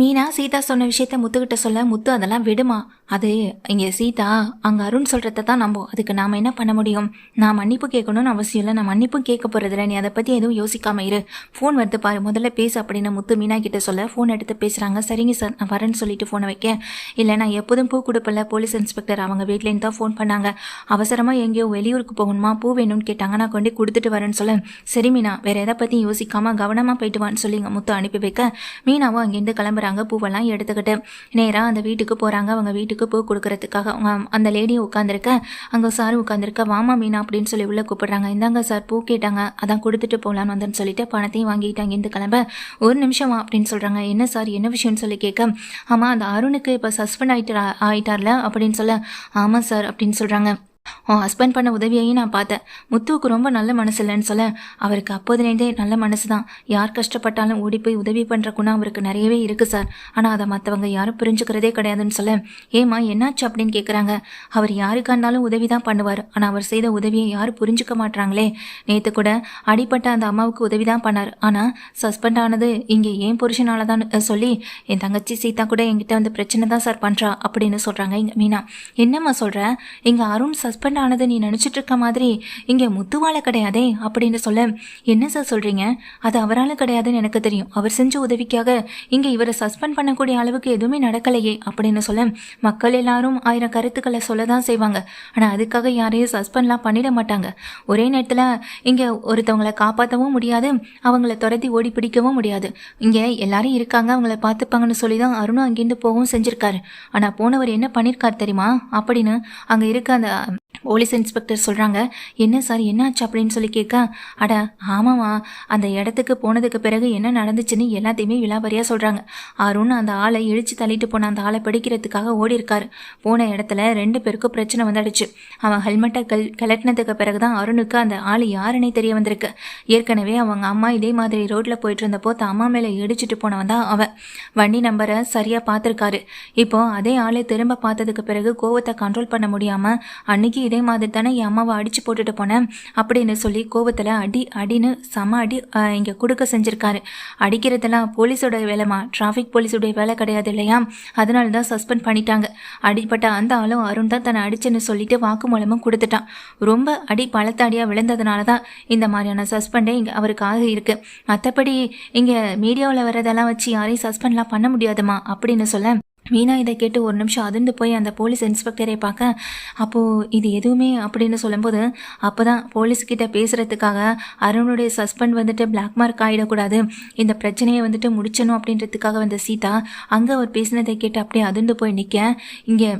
மீனா சீதா சொன்ன விஷயத்த முத்துக்கிட்ட சொல்ல முத்து அதெல்லாம் விடுமா? அது இங்கே சீதா அங்கே அருண் சொல்கிறத தான் நம்போ அதுக்கு நாம் என்ன பண்ண முடியும்? நான் மன்னிப்பு கேட்கணும்னு அவசியம் இல்லை. நான் மன்னிப்பும் கேட்க போகிறதில்ல நீ அதை பற்றி எதுவும் யோசிக்காம இரு. ஃபோன் வருது பாரு. முதல்ல பேசு அப்படின்னு முத்து மீனா கிட்ட சொல்ல ஃபோன் எடுத்து பேசுகிறாங்க சரிங்க சார் நான் வரேன்னு சொல்லிட்டு ஃபோனை வைக்க இல்லை நான் எப்போதும் பூ கொடுப்பல போலீஸ் இன்ஸ்பெக்டர் அவங்க வீட்லேருந்து தான் ஃபோன் பண்ணாங்க. அவசரமாக எங்கேயோ வெளியூருக்கு போகணுமா? பூ வேணும்னு கேட்டாங்க. நான் கொண்டு கொடுத்துட்டு வரேன்னு சொல்ல சரி மீனா வேறு எதை பற்றி யோசிக்காமல் கவனமாக போயிட்டு வான்னு சொல்லி இங்கே முத்து அனுப்பி வைக்க. மீனாவும் அங்கேருந்து கிளம்புறாங்க பூவெல்லாம் எடுத்துக்கிட்டு. நேராக அந்த வீட்டுக்கு போகிறாங்க அவங்க வீட்டுக்கு பூ கொடுக்கறதுக்காக. அவங்க அந்த லேடி உட்காந்துருக்க அங்கே சார் உட்காந்துருக்க வாமா மீனா அப்படின்னு சொல்லி உள்ளே கூப்பிடுறாங்க. இந்தாங்க சார் பூ கேட்டாங்க. அதான் கொடுத்துட்டு போகலான்னு வந்தேன் சொல்லிட்டு பணத்தையும் வாங்கிட்டு அங்கேருந்து கிளம்ப. ஒரு நிமிஷமா அப்படின்னு சொல்கிறாங்க என்ன சார் என்ன விஷயம்னு சொல்லி கேட்க? ஆமாம் அந்த அருணுக்கு இப்போ சஸ்பெண்ட் ஆகிட்டு ஆயிட்டார்ல அப்படின்னு சொல்ல ஆமாம் சார் அப்படின்னு சொல்கிறாங்க உன் ஹஸ்பண்ட் பண்ண உதவியையும் நான் பார்த்தேன். முத்துவுக்கு ரொம்ப நல்ல மனசு இல்லைன்னு சொல்ல அவருக்கு அப்போதுலேருந்தே நல்ல மனசு தான் யார் கஷ்டப்பட்டாலும் ஓடி போய் உதவி பண்ணுற குணம் அவருக்கு நிறையவே இருக்குது சார். ஆனால் அதை மற்றவங்க யாரும் புரிஞ்சுக்கிறதே கிடையாதுன்னு சொல்ல ஏமா என்னாச்சு அப்படின்னு கேட்குறாங்க அவர் யாருக்கா இருந்தாலும் உதவி தான் பண்ணுவார். ஆனால் அவர் செய்த உதவியை யாரும் புரிஞ்சுக்க மாட்றாங்களே. நேற்று கூட அடிப்பட்ட அந்த அம்மாவுக்கு உதவி தான் பண்ணார். ஆனால் சஸ்பெண்ட் ஆனது இங்கே ஏன் புருஷனால தான் சொல்லி என் தங்கச்சி சீதா கூட என்கிட்ட வந்து பிரச்சனை தான் சார் பண்ணுறா அப்படின்னு சொல்கிறாங்க இங்கே மீனா. என்னம்மா சொல்கிற இங்கே அருண் சஸ் சஸ்பெண்ட் ஆனது நீ நினச்சிட்டு இருக்க மாதிரி இங்கே முத்துவால கிடையாதே அப்படின்னு சொல்ல என்ன சார் சொல்கிறீங்க அது அவரால் கிடையாதுன்னு எனக்கு தெரியும். அவர் செஞ்ச உதவிக்காக இங்கே இவரை சஸ்பெண்ட் பண்ணக்கூடிய அளவுக்கு எதுவுமே நடக்கலையே அப்படின்னு சொல்ல மக்கள் எல்லாரும் ஆயிரம் கருத்துக்களை சொல்ல தான் செய்வாங்க. ஆனால் அதுக்காக யாரையும் சஸ்பெண்ட்லாம் பண்ணிட மாட்டாங்க. ஒரே நேரத்தில் இங்கே ஒருத்தவங்களை காப்பாற்றவும் முடியாது அவங்கள துரத்தி ஓடி பிடிக்கவும் முடியாது. இங்கே எல்லாரும் இருக்காங்க அவங்கள பார்த்துப்பாங்கன்னு சொல்லி தான் அருணும் அங்கேருந்து போகவும் செஞ்சுருக்காரு. ஆனால் போனவர் என்ன பண்ணியிருக்கார் தெரியுமா? அப்படின்னு அங்கே இருக்க அந்த போலீஸ் இன்ஸ்பெக்டர் சொல்கிறாங்க என்ன சார் என்னாச்சு? அப்படின்னு சொல்லி கேட்க அட ஆமாம்மா அந்த இடத்துக்கு போனதுக்கு பிறகு என்ன நடந்துச்சுன்னு எல்லாத்தையுமே விலாபரியாக சொல்கிறாங்க அருண் அந்த ஆளை இழிச்சு தள்ளிட்டு போன அந்த ஆளை பிடிக்கிறதுக்காக ஓடி இருக்காரு. போன இடத்துல ரெண்டு பேருக்கும் பிரச்சனை வந்துடுச்சு. அவன் ஹெல்மெட்டை கல் கிளட்டினதுக்கு பிறகு தான் அருணுக்கு அந்த ஆள் யாருன்னே தெரிய வந்திருக்கு. ஏற்கனவே அவங்க அம்மா இதே மாதிரி ரோட்டில் போயிட்டு இருந்தப்போ தான் அம்மா மேலே இடிச்சிட்டு போனவன் தான் அவன். வண்டி நம்பரை சரியாக பார்த்துருக்காரு. இப்போ அதே ஆளை திரும்ப பார்த்ததுக்கு பிறகு கோவத்தை கண்ட்ரோல் பண்ண முடியாமல் அன்னைக்கு இதே மாதிரி தானே என் அம்மாவை அடித்து போட்டுட்டு போனேன் அப்படின்னு சொல்லி கோவத்தில் அடி அடின்னு செம அடி இங்கே கொடுக்க செஞ்சுருக்காரு. அடிக்கிறதெல்லாம் போலீஸோட வேலைமா டிராஃபிக் போலீஸோடைய வேலை கிடையாது இல்லையா? அதனால தான் சஸ்பெண்ட் பண்ணிட்டாங்க. அடிப்பட்ட அந்த ஆளும் அருண் தான் தன்னை அடிச்சுன்னு சொல்லிட்டு வாக்குமூலமும் கொடுத்துட்டான். ரொம்ப அடி பழத்த அடியாக விழுந்ததுனால தான் இந்த மாதிரியான சஸ்பெண்டே இங்கே அவருக்காக இருக்குது மற்றபடி இங்கே மீடியாவில் வரதெல்லாம் வச்சு யாரையும் சஸ்பெண்ட்லாம் பண்ண முடியாதுமா அப்படின்னு சொல்ல மீனா இதை கேட்டு ஒரு நிமிஷம் அதிர்ந்து போய் அந்த போலீஸ் இன்ஸ்பெக்டரை பார்க்க அப்போது இது எதுவுமே? அப்படின்னு சொல்லும்போது அப்போ தான் போலீஸ்கிட்ட பேசுகிறதுக்காக அருணுடைய சஸ்பெண்ட் வந்துட்டு பிளாக் மார்க் ஆகிடக்கூடாது இந்த பிரச்சனையை வந்துட்டு முடிச்சணும் அப்படின்றதுக்காக வந்த சீதா அங்கே அவர் பேசினதை கேட்டு அப்படியே அதிர்ந்து போய் நிற்க இங்கே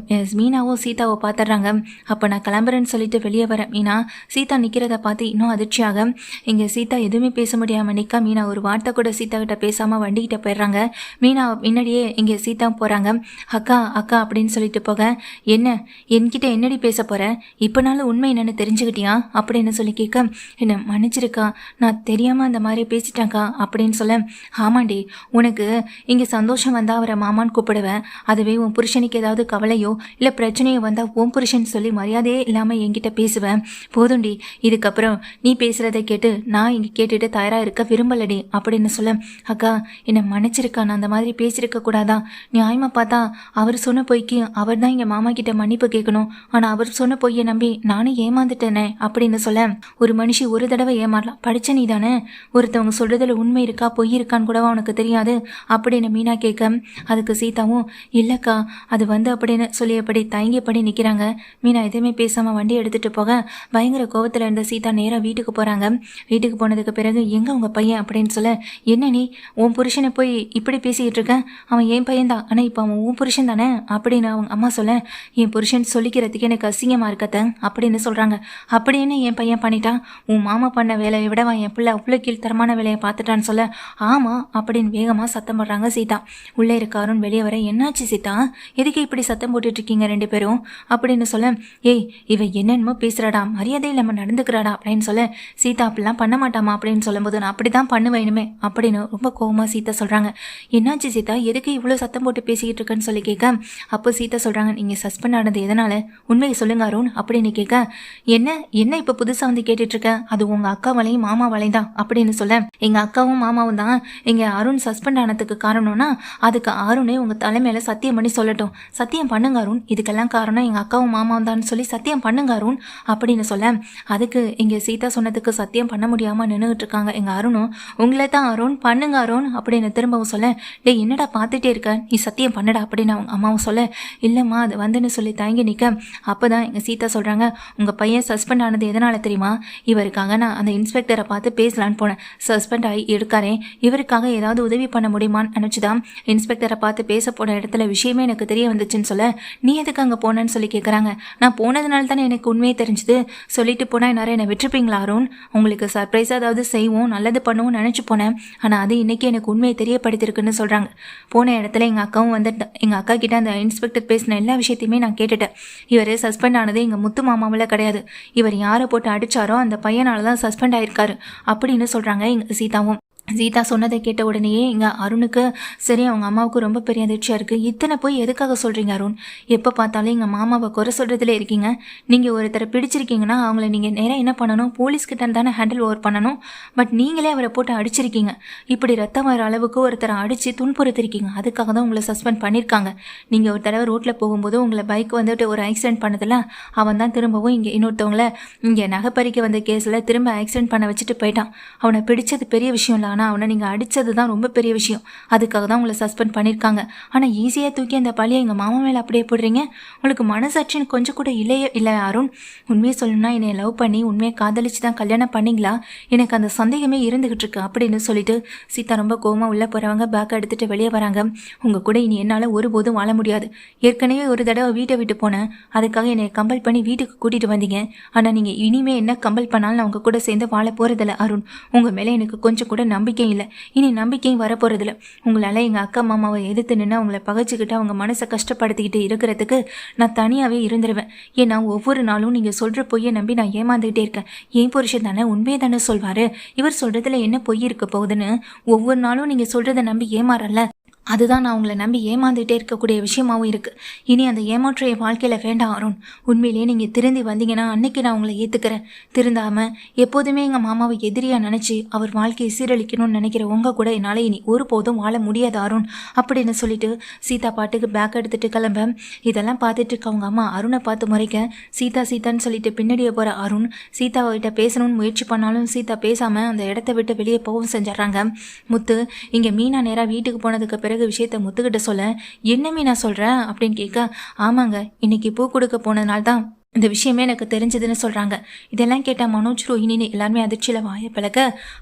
மீனாவும் சீதாவை பார்த்துட்றாங்க அப்போ நான் கிளம்புறேன்னு சொல்லிட்டு வெளியே வரேன் மீனா. சீதா நிற்கிறத பார்த்து இன்னும் அதிர்ச்சியாக இங்கே சீதா எதுவுமே பேச முடியாமல் நிற்க மீனா ஒரு வார்த்தை கூட சீதா கிட்ட பேசாமல் வண்டிக்கிட்ட போயிடுறாங்க. மீனா முன்னாடியே இங்கே சீதா போகிறாங்க அக்கா அக்கா அப்படின்னு சொல்லிட்டு போக என்ன என்கிட்ட என்னடி பேச போற? இப்போனாலும் உண்மை என்னன்னு தெரிஞ்சுக்கிட்டியா? அப்படின்னு சொல்லி கேட்க என்ன மன்னிச்சிருக்கா நான் தெரியாம அந்த மாதிரி பேசிட்டேன்க்கா அப்படின்னு சொல்ல ஆமாண்டி உனக்கு இங்கே சந்தோஷம் வந்தா அவரை மாமான்னு கூப்பிடுவேன் அதுவே உன் புருஷனுக்கு ஏதாவது கவலையோ இல்லை பிரச்சனையோ வந்தால் உன் புருஷன் சொல்லி மரியாதையே இல்லாமல் என்கிட்ட பேசுவேன் போதும்டி இதுக்கப்புறம் நீ பேசுகிறத கேட்டு நான் இங்கே கேட்டுட்டு தயாராக இருக்க விரும்பலடி அப்படின்னு சொல்ல அக்கா என்னை மன்னிச்சிருக்கா நான் அந்த மாதிரி பேசியிருக்க கூடாதா? நியாயமா பார்த்தா அவர் சொன்ன பொய்க்கு அவர் தான் எங்கள் மாமா கிட்ட மன்னிப்பு கேட்கணும். ஆனால் அவர் சொன்ன பொய்யை நம்பி நானே ஏமாந்துட்டேனே அப்படின்னு சொல்ல ஒரு மனுஷி ஒரு தடவை ஏமாறலாம் படிச்ச நீ தானே ஒருத்தவங்க சொல்றதுல உண்மை இருக்கா பொய் இருக்கான்னு கூடவா உனக்கு தெரியாது? அப்படின்னு மீனா கேட்க அதுக்கு சீதாவும் இல்லைக்கா அது வந்து அப்படின்னு சொல்லியபடி தயங்கியபடி நிற்கிறாங்க மீனா எதுவுமே பேசாமல் வண்டி எடுத்துட்டு போக பயங்கர கோவத்தில் இருந்த சீதா நேராக வீட்டுக்கு போகிறாங்க வீட்டுக்கு போனதுக்கு பிறகு எங்கே உங்க பையன்? அப்படின்னு சொல்ல என்ன நீ? உன் புருஷனை போய் இப்படி பேசிகிட்டு இருக்க? அவன் என் பையன்தான். ஆனால் இப்போ அவன் உன் புருஷன் தானே? அப்படின்னு அவங்க அம்மா சொல்ல என் புருஷன் சொல்லிக்கிறதுக்கு எனக்கு அசிங்கமாக இருக்கத்த அப்படின்னு சொல்கிறாங்க அப்படின்னு என் பையன் பண்ணிட்டான். உன் மாமா பண்ண வேலையை விடவா என் பிள்ளை அவ்வளோ கீழ்த்தரமான வேலையை பார்த்துட்டான்னு சொல்ல ஆமாம் அப்படின்னு வேகமாக சத்தம் போடுறாங்க சீதா. உள்ளே இருக்காருன்னு வெளியே வர. என்னாச்சு சீதா? எதுக்கு இப்படி சத்தம் போட்டுட்ருக்கீங்க ரெண்டு பேரும்? அப்படின்னு சொல்ல ஏய் இவ என்னென்னமோ பேசுகிறாடா மரியாதை இல்லாமல் நடந்துக்கிறாடா அப்படின்னு சொல்ல சீதா அப்படிலாம் பண்ண மாட்டாமா அப்படின்னு சொல்லும்போது நான் அப்படி தான் பண்ணுவேனுமே அப்படின்னு ரொம்ப கோவமாக சீதா சொல்கிறாங்க என்னாச்சு சீதா? எதுக்கு இவ்வளோ சத்தம் போட்டு பேசிக்கிட்டு இருக்கேன்னு சொல்லி கேட்க அப்போ சீதா சொல்கிறாங்க நீங்கள் சஸ்பெண்ட் ஆனது எதனால்? உண்மையை சொல்லுங்க அருண் அப்படின்னு கேட்க என்ன என்ன இப்போ புதுசாக வந்து கேட்டுட்டு அது உங்கள் அக்காவாலையும் மாமாவாலையும் தான் அப்படின்னு சொல்ல எங்கள் அக்காவும் மாமாவும் தான் எங்கள் அருண் சஸ்பெண்ட் ஆனதுக்கு காரணம்னா அதுக்கு அருணே உங்கள் தலைமையில சத்தியம் பண்ணி சொல்லட்டும். சத்தியம் பண்ணுங்க அருண். இதுக்கெல்லாம் காரணம் எங்கள் அக்காவும் மாமாவும் தான் சொல்லி சத்தியம் பண்ணுங்க அருண் அப்படின்னு சொல்ல அதுக்கு இங்கே சீதா சொன்னதுக்கு சத்தியம் பண்ண முடியாமல் நின்றுகிட்டு இருக்காங்க எங்கள் அருணும். உங்களை தான் அருண் பண்ணுங்க அருண் அப்படின்னு திரும்பவும் சொல்ல டேய் என்னடா பார்த்துட்டே இருக்க? நீ சத்தியம் பண்ண என்னடா அப்படின்னு அவங்க அம்மாவும் சொல்ல இல்லைம்மா அது வந்துன்னு சொல்லி தயங்கி நிற்க அப்போ தான் எங்கள் சீதா சொல்கிறாங்க உங்கள் பையன் சஸ்பெண்ட் ஆனது எதனால் தெரியுமா? இவருக்காக நான் அந்த இன்ஸ்பெக்டரை பார்த்து பேசலான்னு போனேன். சஸ்பெண்ட் ஆகி இருக்காரே. இவருக்காக ஏதாவது உதவி பண்ண முடியுமான்னு நினச்சிதான் இன்ஸ்பெக்டரை பார்த்து பேச போன இடத்துல விஷயமே எனக்கு தெரிய வந்துச்சுன்னு சொல்ல நீ எதுக்கு அங்கே போனேன்னு சொல்லி கேட்குறாங்க நான் போனதுனால தானே எனக்கு உண்மையே தெரிஞ்சுது. சொல்லிட்டு போனால் நிறைய என்னை விட்டுருப்பீங்களா அருண்? உங்களுக்கு சர்ப்ரைஸ் ஏதாவது செய்வோம் நல்லது பண்ணுவோம்னு நினச்சி போனேன். ஆனால் அது இன்னைக்கு எனக்கு உண்மையை தெரியப்படுத்திருக்குன்னு சொல்கிறாங்க போன இடத்துல எங்கள் அக்காவும் வந்து எங்கள் அக்கா கிட்ட அந்த இன்ஸ்பெக்டர் பேசின எல்லா விஷயத்தையுமே நான் கேட்டுட்டேன். இவர் சஸ்பெண்ட் ஆனது எங்கள் முத்து மாமாவில் கிடையாது. இவர் யாரை போட்டு அடிச்சாரோ அந்த பையனால தான் சஸ்பெண்ட் ஆயிருக்காரு. அப்படின்னு சொல்கிறாங்க எங்கள் சீதாவும். சீதா சொன்னதை கேட்ட உடனேயே இங்கே அருணுக்கு சரி அவங்க அம்மாவுக்கு ரொம்ப பெரிய அதிர்ச்சியாக இருக்குது இத்தனை போய் எதுக்காக சொல்கிறீங்க அருண்? எப்போ பார்த்தாலும் எங்கள் மாமாவை குறை சொல்கிறதுல இருக்கீங்க. நீங்கள் ஒருத்தரை பிடிச்சிருக்கீங்கன்னா அவங்கள நீங்கள் நேராக என்ன பண்ணணும்? போலீஸ்கிட்ட தானே ஹேண்டில் ஓவர் பண்ணணும். பட் நீங்களே அவரை போட்டு அடிச்சிருக்கீங்க. இப்படி ரத்தம் வர அளவுக்கு ஒருத்தரை அடித்து துன்புறுத்திருக்கீங்க. அதுக்காக தான் உங்களை சஸ்பெண்ட் பண்ணியிருக்காங்க நீங்கள் ஒரு தடவை ரோட்டில் போகும்போது உங்களை பைக் வந்துட்டு ஒரு ஆக்சிடென்ட் பண்ணதில் அவன் தான் திரும்பவும் இங்கே இன்னொருத்தவங்கள இங்கே நகைப்பறிக்க வந்த கேஸில் திரும்ப ஆக்சிடென்ட் பண்ண வச்சுட்டு போயிட்டான். அவனை பிடிச்சது பெரிய விஷயம் இல்லை ஆனால் அவனை நீங்கள் அடித்தது தான் ரொம்ப பெரிய விஷயம். அதுக்காக தான் உங்களை சஸ்பெண்ட் பண்ணியிருக்காங்க ஆனால் ஈஸியாக தூக்கி அந்த பழியை எங்கள் மாமா மேலே அப்படியே போடுறீங்க? உங்களுக்கு மனசாட்சின்னு கொஞ்சம் கூட இல்லையே இல்லை அருண்? உண்மையை சொல்லணும்னா என்னை லவ் பண்ணி உண்மையை காதலிச்சு தான் கல்யாணம் பண்ணிங்களா? எனக்கு அந்த சந்தேகமே இருந்துகிட்டு இருக்கு அப்படின்னு சொல்லிட்டு சீதா ரொம்ப கோவமாக உள்ளே போகிறவங்க பேக் எடுத்துகிட்டு வெளியே வராங்க. உங்கள் கூட இனி என்னால் ஒருபோதும் வாழ முடியாது. ஏற்கனவே ஒரு தடவை வீட்டை விட்டு போனேன். அதுக்காக என்னை கம்பல் பண்ணி வீட்டுக்கு கூட்டிகிட்டு வந்தீங்க. ஆனால் நீங்கள் இனிமே என்ன கம்பல் பண்ணாலும் நான் உங்கள் கூட சேர்ந்து வாழ போகிறதில்ல அருண். உங்கள் மேலே எனக்கு கொஞ்சம் கூட நம்பிக்கை இல்லை. இனி நம்பிக்கையும் வரப்போகிறதில்ல உங்களால் எங்கள் அக்கா மாமாவை எதிர்த்து நின்று அவங்கள பகைச்சிக்கிட்டு அவங்க மனசை கஷ்டப்படுத்திக்கிட்டு இருக்கிறதுக்கு நான் தனியாகவே இருந்துருவேன். ஏன்னா ஒவ்வொரு நாளும் நீங்கள் சொல்கிற பொய்யை நம்பி நான் ஏமாந்துக்கிட்டே இருக்கேன். என் புருஷன் தானே உண்மையை தானே சொல்வார். இவர் சொல்கிறதுல என்ன பொய் இருக்க போகுதுன்னு ஒவ்வொரு நாளும் நீங்கள் சொல்கிறத நம்பி ஏமாறல அதுதான் நான் உங்களை நம்பி ஏமாந்துகிட்டே இருக்கக்கூடிய விஷயமாவும் இருக்குது இனி அந்த ஏமாற்ற என் வாழ்க்கையில் வேண்டாம் அருண். உண்மையிலேயே நீங்கள் திருந்தி வந்தீங்கன்னா அன்னைக்கு நான் உங்களை ஏற்றுக்கிறேன் திருந்தாமல் எப்போதுமே எங்கள் மாமாவை எதிரியாக நினச்சி அவர் வாழ்க்கையை சீரழிக்கணும்னு நினைக்கிற உங்கள் கூட என்னால் இனி ஒருபோதும் வாழ முடியாது அருண். அப்படின்னு சொல்லிட்டு சீதா பாட்டுக்கு பேக் எடுத்துகிட்டு கிளம்ப. இதெல்லாம் பார்த்துட்டு இருக்க அவங்க அம்மா அருணை பார்த்து முறைக்க சீதா சீதான்னு சொல்லிட்டு பின்னாடியே போகிற அருண். சீதாவிட்ட பேசணும்னு முயற்சி பண்ணாலும் சீதா பேசாமல் அந்த இடத்த விட்டு வெளியே போகவும் செஞ்சிடறாங்க. முத்து இங்கே மீனா நேராக வீட்டுக்கு போனதுக்கு பிறகு விஷயத்த முத்துக்கிட்ட சொல்ல என்ன மீனா சொல்கிறேன் அப்படின்னு கேட்க ஆமாங்க இன்னைக்கு பூ கொடுக்க போனதுனால தான் இந்த விஷயமே எனக்கு தெரிஞ்சதுன்னு சொல்கிறாங்க இதெல்லாம் கேட்டால் மனோஜ் ரோஹினின்னு எல்லாருமே அதிர்ச்சியில் வாய பழக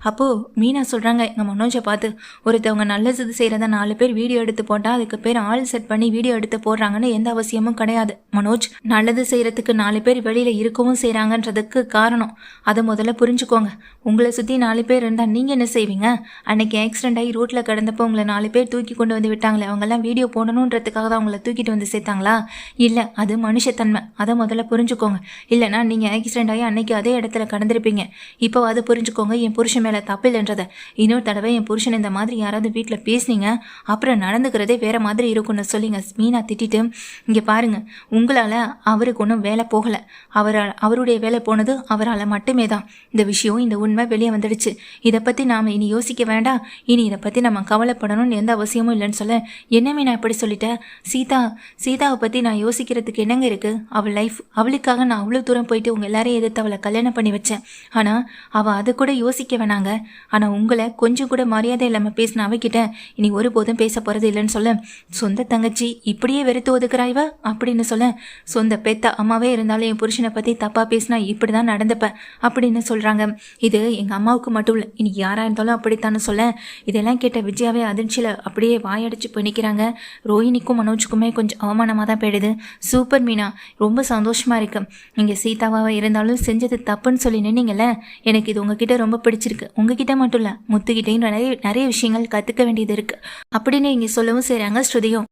அப்போது மீனா சொல்கிறாங்க எங்கள் மனோஜை பார்த்து ஒருத்தவங்க நல்லது செய்கிறத நாலு பேர் வீடியோ எடுத்து போட்டால் அதுக்கு பேர் ஆள் செட் பண்ணி வீடியோ எடுத்து போடுறாங்கன்னு எந்த அவசியமும் கிடையாது. மனோஜ் நல்லது செய்கிறதுக்கு நாலு பேர் வெளியில் இருக்கவும் செய்கிறாங்கன்றதுக்கு காரணம். அதை முதல்ல புரிஞ்சுக்கோங்க. உங்களை சுற்றி நாலு பேர் இருந்தால் நீங்கள் என்ன செய்வீங்க? அன்னைக்கு ஆக்சிடென்ட் ஆகி ரோட்டில் கிடந்தப்போ உங்களை நாலு பேர் தூக்கி கொண்டு வந்து விட்டாங்களே அவங்கெல்லாம் வீடியோ போடணுன்றதுக்காக தான் அவங்கள தூக்கிட்டு வந்து சேர்த்தாங்களா? இல்லை அது மனுஷத்தன்மை. அதை முதல்ல புரிஞ்சுக்கோங்க. இல்லைனா நீங்கள் ஆக்சிடென்ட் ஆகி அன்னைக்கு அதே இடத்துல கடந்திருப்பீங்க. இப்போ அதை புரிஞ்சுக்கோங்க என் புருஷன் மேலே தப்பில்லைன்றதை. இன்னொரு தடவை என் புருஷன் இந்த மாதிரி யாராவது வீட்டில் பேசுனீங்க அப்புறம் நடந்துக்கிறதே வேற மாதிரி இருக்கும்னு சொல்லிங்க. மீனா திட்டிட்டு இங்கே பாருங்க உங்களால் அவருக்கு ஒன்றும் வேலை போகலை. அவரால் அவருடைய வேலை போனது அவரால் மட்டுமே தான். இந்த விஷயம் இந்த உண்மை வெளியே வந்துடுச்சு. இதை பற்றி நாம் இனி யோசிக்க வேண்டாம். இனி இதை பற்றி நம்ம கவலைப்படணும்னு எந்த அவசியமும் இல்லைன்னு சொல்ல. என்னமே நான் இப்படி சொல்லிட்டேன் சீதா சீதாவை பற்றி நான் யோசிக்கிறதுக்கு என்னங்க இருக்குது அவள் லைஃப் அவள் அவளுக்காக நான் அவ்வளோ தூரம் போயிட்டு உங்கள் எல்லாரையும் எதிர்த்து அவளை கல்யாணம் பண்ணி வச்சேன். ஆனால் அவள் அதை கூட யோசிக்க வேணாங்க. ஆனால் உங்களை கொஞ்சம் கூட மரியாதை இல்லாமல் பேசின அவகிட்ட இனி ஒருபோதும் பேச போகிறது இல்லைன்னு சொல்ல சொந்த தங்கச்சி இப்படியே வெறுத்து ஒதுக்குறாய்வா அப்படின்னு சொல்ல சொந்த பெத்த அம்மாவே இருந்தாலும் என் புருஷனை பற்றி தப்பாக பேசினா இப்படி தான் நடந்துப்பேன் அப்படின்னு சொல்கிறாங்க இது எங்கள் அம்மாவுக்கு மட்டும் இல்லை இனி யாராக இருந்தாலும் அப்படித்தானே சொல்ல இதெல்லாம் கேட்ட விஜயாவே அதிர்ச்சியில் அப்படியே வாயடிச்சு போய் நிற்கிறாங்க ரோஹினிக்கும் மனோஜுக்குமே கொஞ்சம் அவமானமாக தான் போயிடுது. சூப்பர் மீனா ரொம்ப சந்தோஷமாக இருக்குது நீங்கள் சீதாவாக இருந்தாலும் செஞ்சது தப்புன்னு சொல்லி நின்னீங்கல்ல எனக்கு இது உங்ககிட்ட ரொம்ப பிடிச்சிருக்கு. உங்ககிட்ட மட்டும் இல்லை முத்துக்கிட்டேயும் நிறைய நிறைய விஷயங்கள் கற்றுக்க வேண்டியது இருக்குது அப்படின்னு இங்கே சொல்லவும் செய்கிறாங்க ஸ்ருதியும்.